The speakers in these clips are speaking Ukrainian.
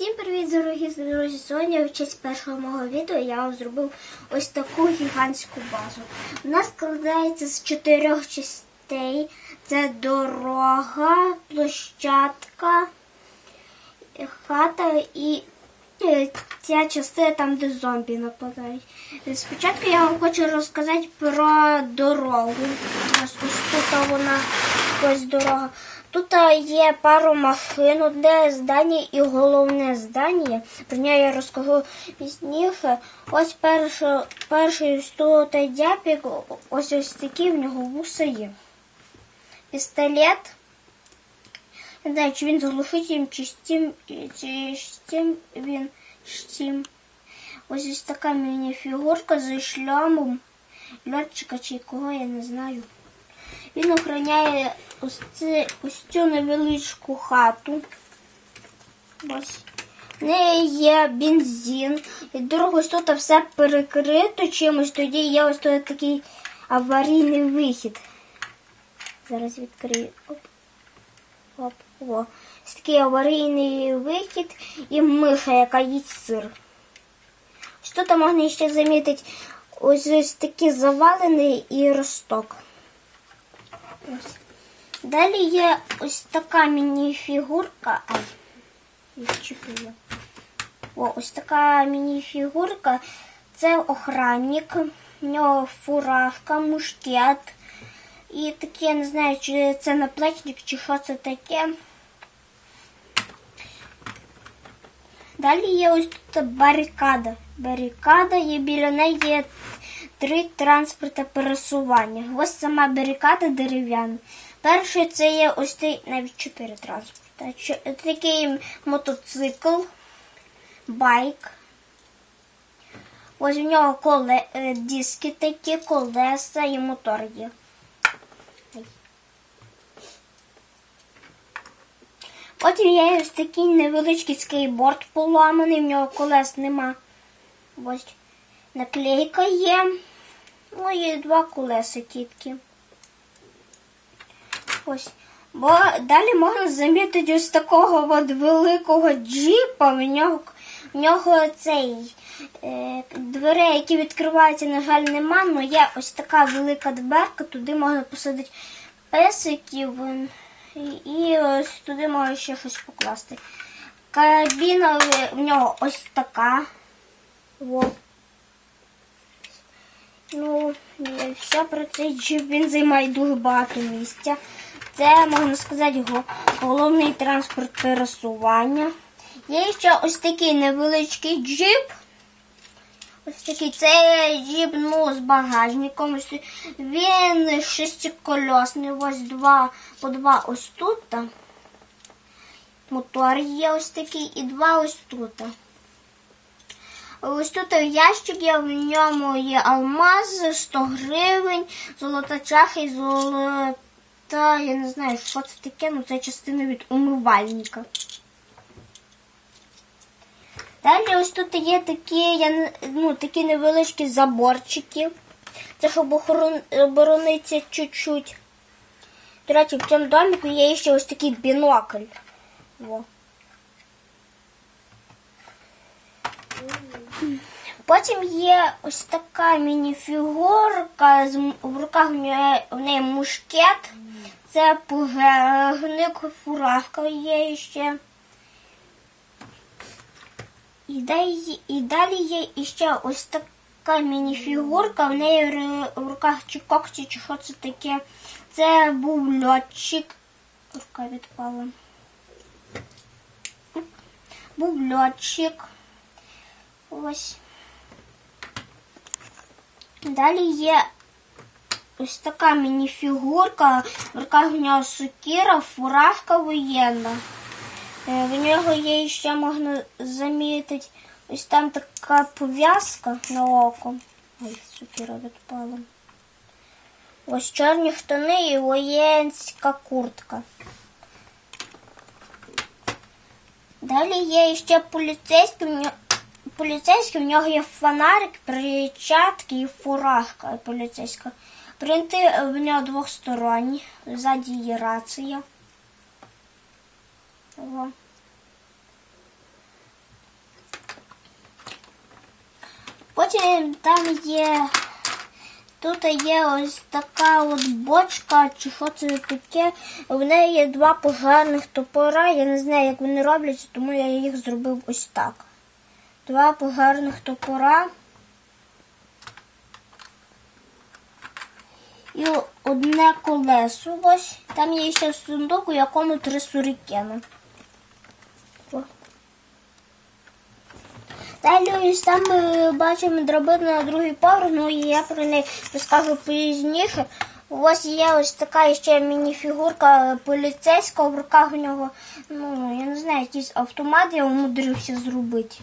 Всім привіт, дорогі друзі! Сьогодні в честь першого мого відео я вам зробив ось таку гігантську базу. Вона складається з чотирьох частей. Це дорога, площадка, хата і е, ця частина там, де зомбі нападають. Спочатку я вам хочу розказати про дорогу. Ось тут вона ось дорога. Тут є пару машин, одне здання і головне здання. Про нього я розкажу пізніше. Ось перший ось тут дяпік, ось ось такий в нього вуса є. Пістолет. Не знаю, чи він з глушителем, чи з тим, чи з тим він з тим. Ось ось така міні-фігурка зі шлямом льотчика чи кого, я не знаю. Він охороняє ось, це, ось цю невеличку хату. Ось. В неї є бензин. І ось тут все перекрито чимось. Тоді є ось тут такий аварійний вихід. Зараз відкрию. Оп. Оп. О. Ось такий аварійний вихід і миша, яка їсть сир. Ось тут можна ще замітити ось ось такі завалені і росток. Ось. Далі є ось така міні-фігурка. Ай. О, ось така міні-фігурка. Це охранник. У нього фуражка, мушкет. І таке, я не знаю, чи це наплечник, чи що це таке. Далі є ось тут барикада. Барикада і біля неї є три транспорти пересування. Ось сама барикада дерев'яна. Перший це є ось цей, навіть чотири транспорти. Такий мотоцикл, байк. Ось в нього коле, е, диски такі, колеса і мотор є. Потім є ось такий невеличкий скейтборд поламаний, в нього колес нема. Ось наклейка є. Ну і два колеса тільки. Ось. Бо далі можна замітити ось такого от великого джипа. В нього, в нього цей е, дверей, які відкриваються, на жаль, нема, але є ось така велика дверка, туди можна посадити песиків. е, І, ось туди можна ще щось покласти. Кабіна в- нього ось така. Во. Ну, все про цей джип він займає дуже багато місця. Це, можна сказати, головний транспорт пересування. Є ще ось такий невеличкий джип. Ось такий це джип ну, з багажником. Він шестикольосний, ось два по два ось тут. Мотор є ось такий і два ось тут. Ось тут ящик є, в ньому є алмаз, 100 гривень, золота чаха і золота, я не знаю, що це таке, ну це частина від умивальника. Далі ось тут є такі, я, ну, такі невеличкі заборчики. Це щоб оборонитися чуть-чуть. До речі, в цьому доміку є ще ось такий бінокль. Во. Потім є ось така мініфігурка, в руках в неї мушкет. Це пожежник, фуражка є ще. І далі, і далі є іще ось така мініфігурка, в неї в руках чи когті, чи що це таке. Це був льотчик. Рука відпала. Був льотчик. Ось. Далі є ось така мініфігурка, в руках в нього сокира, фуражка воєнна. Е, В нього є ще можна замітити ось там така пов'язка на око. Ой, сокира відпала. Ось чорні штани і воєнська куртка. Далі є ще поліцейський. в нього є фонарик, перчатки і фуражка поліцейська. Принти в нього двохсторонні, ззаді є рація. О. Потім там є, тут є ось така от бочка, чи що це таке. В неї є два пожарних топора. Я не знаю, як вони робляться, тому я їх зробив ось так. Два пожарних топора. І одне колесо ось. Там є ще сундук, у якому три сурікени. Далі ось там ми бачимо драбину на другий поверх, ну і я про неї розкажу пізніше. Ось є ось така ще мініфігурка поліцейська, в руках у нього, ну, я не знаю, якийсь автомат я умудрився зробити.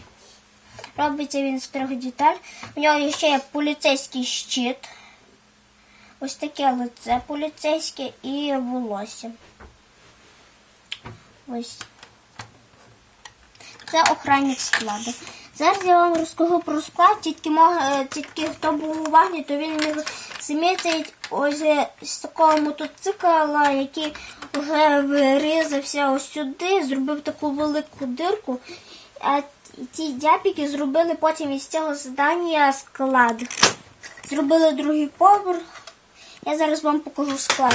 Робиться він з трьох деталь. У нього ще є поліцейський щит. Ось таке лице поліцейське і волосся. Ось. Це охранник складу. Зараз я вам розкажу про склад, тільки, е, тільки хто був уважний, то він міг замітити ось з такого мотоцикла, який вже вирізався ось сюди, зробив таку велику дирку. А ті дяпіки зробили потім із цього здання склад. Зробили другий поверх. Я зараз вам покажу склад.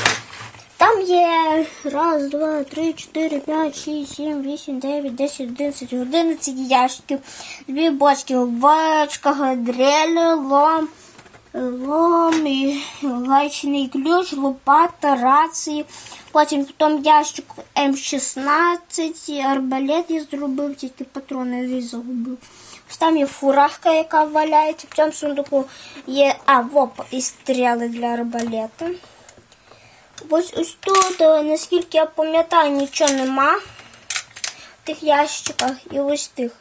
Там є раз, два, три, чотири, п'ять, шість, сім, вісім, дев'ять, десять, одинадцять, одинадцять ящиків, дві бочки, бочка, гадрель, лом, лом, і гайчний ключ, лопата, рації. Потім тому ящику М16, арбалет я зробив, тільки патрони я загубив. Там є фуражка, яка валяється. В цьому сундуку є а, воп і стріли для арбалета. Ось ось тут, е, наскільки я пам'ятаю, нічого нема в тих ящиках і ось тих.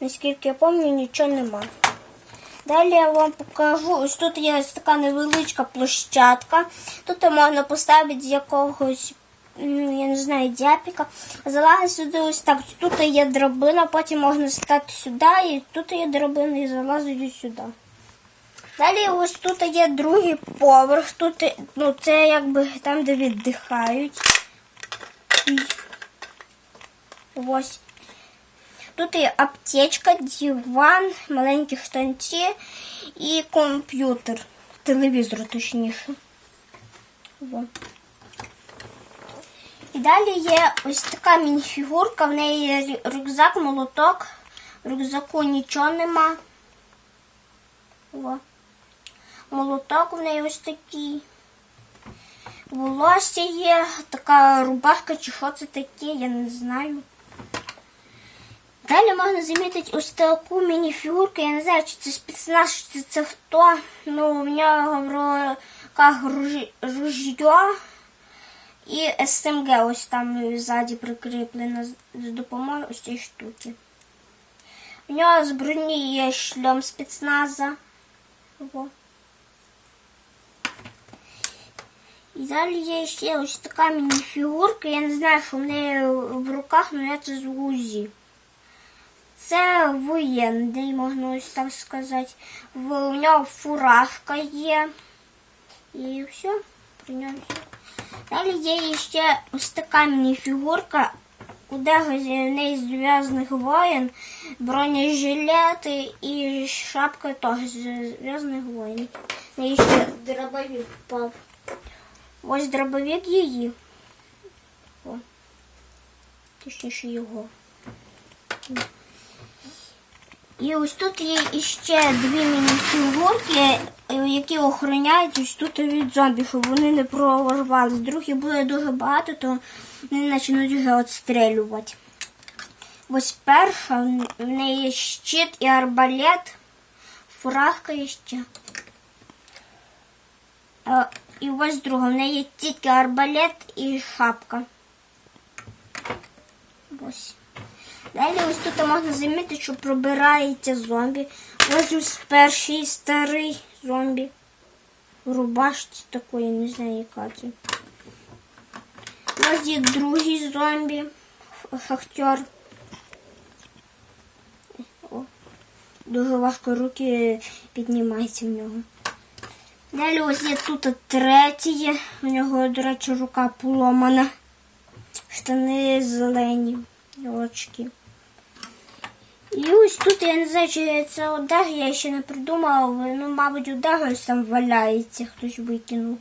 Наскільки я пам'ятаю, нічого нема. Далі я вам покажу. Ось тут є ось така невеличка площадка. Тут можна поставити з якогось, я не знаю, дяпіка. Залазити сюди ось так. Тут є драбина, потім можна стати сюди, і тут є драбина і залазити сюди. Далі ось тут є другий поверх. Тут ну, це якби там, де віддихають. Ось. Тут є аптечка, диван, маленькі штанці і комп'ютер. Телевізор, точніше. Во. І далі є ось така мініфігурка, в неї є рюкзак, молоток. Рюкзаку нічого нема. Во. Молоток в неї ось такий. Волосся є, така рубашка чи що це таке, я не знаю. Далі можна замітити ось таку мініфігурку, я не знаю, чи це спецназ, чи це хто. Ну, в нього в руках ружьо і СМГ ось там ззаді прикріплено з з допомогою ось цієї штуки. У нього з броні є шльом спецназа. Во. І далі є ще ось така мініфігурка. Я не знаю, що в неї в руках, але це з УЗІ. Це воєнний, можна так сказати. У нього фуражка є. І все, при ньому все. Далі є ще ось така мініфігурка. Дего з неї з зв'язних воєн, бронежилети і шапка теж з зв'язних воєн. Неї ще дробовик впав. Ось дробовик її. О. Точніше його. І ось тут є іще дві міні-фігурки, е, які охороняють ось тут від зомбі, щоб вони не прорвали. Другі буде дуже багато, то вони почнуть вже відстрілювати. Ось перша, в неї є щит і арбалет, фуражка є ще. Е, І ось друга, в неї є тільки арбалет і шапка. Ось. Далі ось тут можна замітити, що пробирається зомбі. Ось ось перший старий зомбі. В рубашці такої, не знаю, яка це. Ось є другий зомбі. Шахтер. О, дуже важко руки піднімаються в нього. Далі ось є тут третій. У нього, до речі, рука поломана. Штани зелені, очки. І ось тут я не знаю, чи це одежа, я ще не придумала, ну, мабуть, ось там валяється, хтось викинув.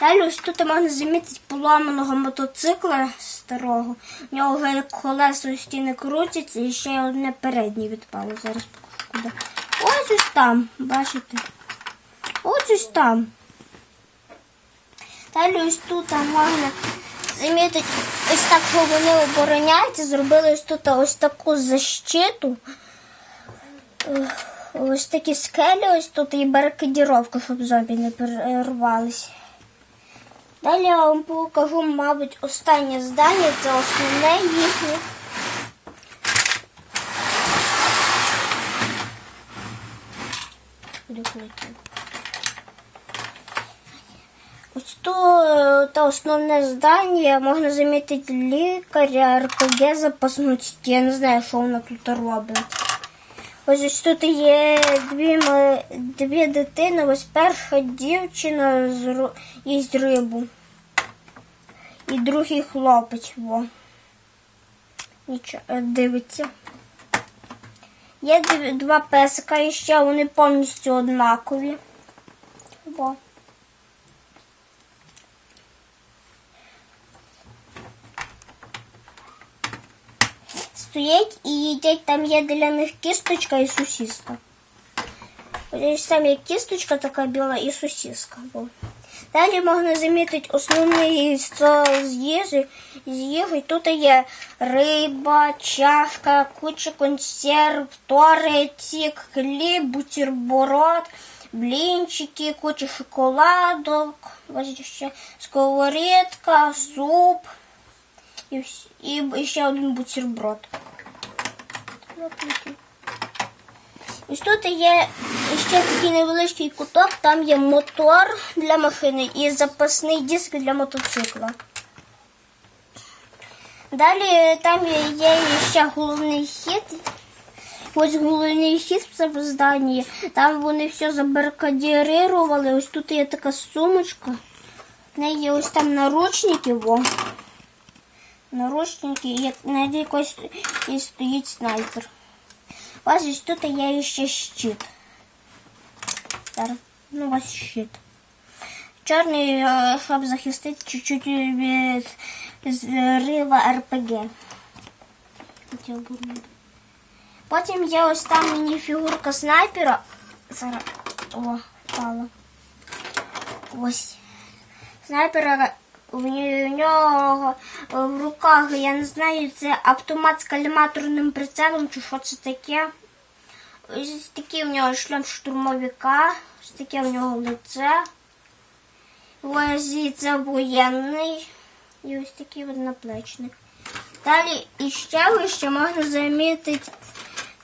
Далі ось тут можна замітити поламаного мотоцикла старого. У нього вже колеса ті крутяться і ще одне переднє відпало. Зараз покажу куди. Ось ось там, бачите? Ось ось там. Далі ось тут можна замітити, ось так, вони обороняються, зробили ось тут ось таку защиту. Ось такі скелі, ось тут і барикадіровка, щоб зомбі не перервались. Далі я вам покажу, мабуть, останнє здання, це основне їхнє. Полетів? Ось тут та основне здання можна замітити лікаря, РПГ запаснуть. Я не знаю, що вона тут робить. Ось ось тут є дві, дві дитини. Ось перша дівчина їсть рибу. І другий хлопець. Во. Нічого, е, дивиться. Є два песика і ще вони повністю однакові. Во. Стоять і їдять, там є для них кісточка і сосиска. Ось там є кісточка така біла і сосиска. Во. Далі можна замітити основний стол з їжі. З їжі. Тут є риба, чашка, куча консерв, тортик, хліб, бутерброд, блінчики, куча шоколадок, сковорідка, суп і, і ще один бутерброд. Ось тут є ще такий невеличкий куток, там є мотор для машини і запасний диск для мотоцикла. Далі там є ще головний хід. Ось головний хід в цьому зданні. Там вони все забаркадірували. Ось тут є така сумочка. В неї ось там наручники. Во. Наручники, і на якось і стоїть снайпер. Ось ось тут є ще щит. Зараз. Ну, ось щит. Чорний, е, щоб захистити чуть-чуть від зрива РПГ. Хотів би. Потім є ось там міні-фігурка снайпера. Зараз. О, впала. Ось. Снайпера у нього е, в руках, я не знаю, це автомат з каліматорним прицелом, чи що це таке. Ось такий у нього шлем штурмовика, ось таке у нього лице. Ось це воєнний. І ось такий от. Далі і ще вище можна замітити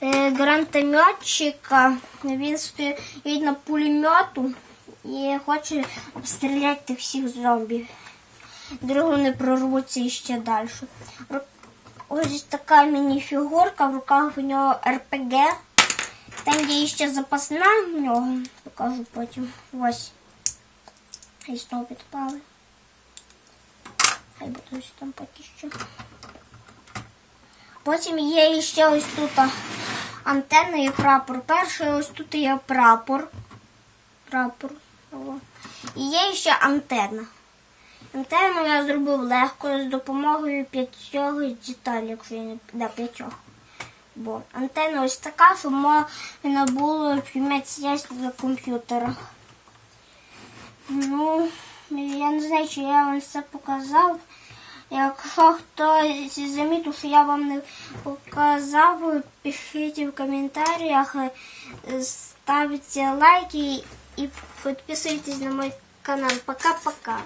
е, гранатометчика. Він стоїть на пулемету і хоче обстріляти всіх зомбів. Другу не прорвуться і ще далі. Ось така міні-фігурка, в руках у нього РПГ. Там є ще запасна в нього, покажу потім. Ось. І знову підпали. Хай буде там поки що. Потім є ще ось тут антенна і прапор. Перший ось тут є прапор. Прапор. І є ще антенна. Антенну я зробив легко з допомогою п'ятьох деталей, якщо я не да, п'ятьох. Бо антенна ось така, щоб можна було піймати зв'язь за комп'ютера. Ну, я не знаю, чи я вам все показав. Якщо хтось замітив, що я вам не показав, пишіть в коментарях, ставте лайки і підписуйтесь на мой канал. Пока-пока.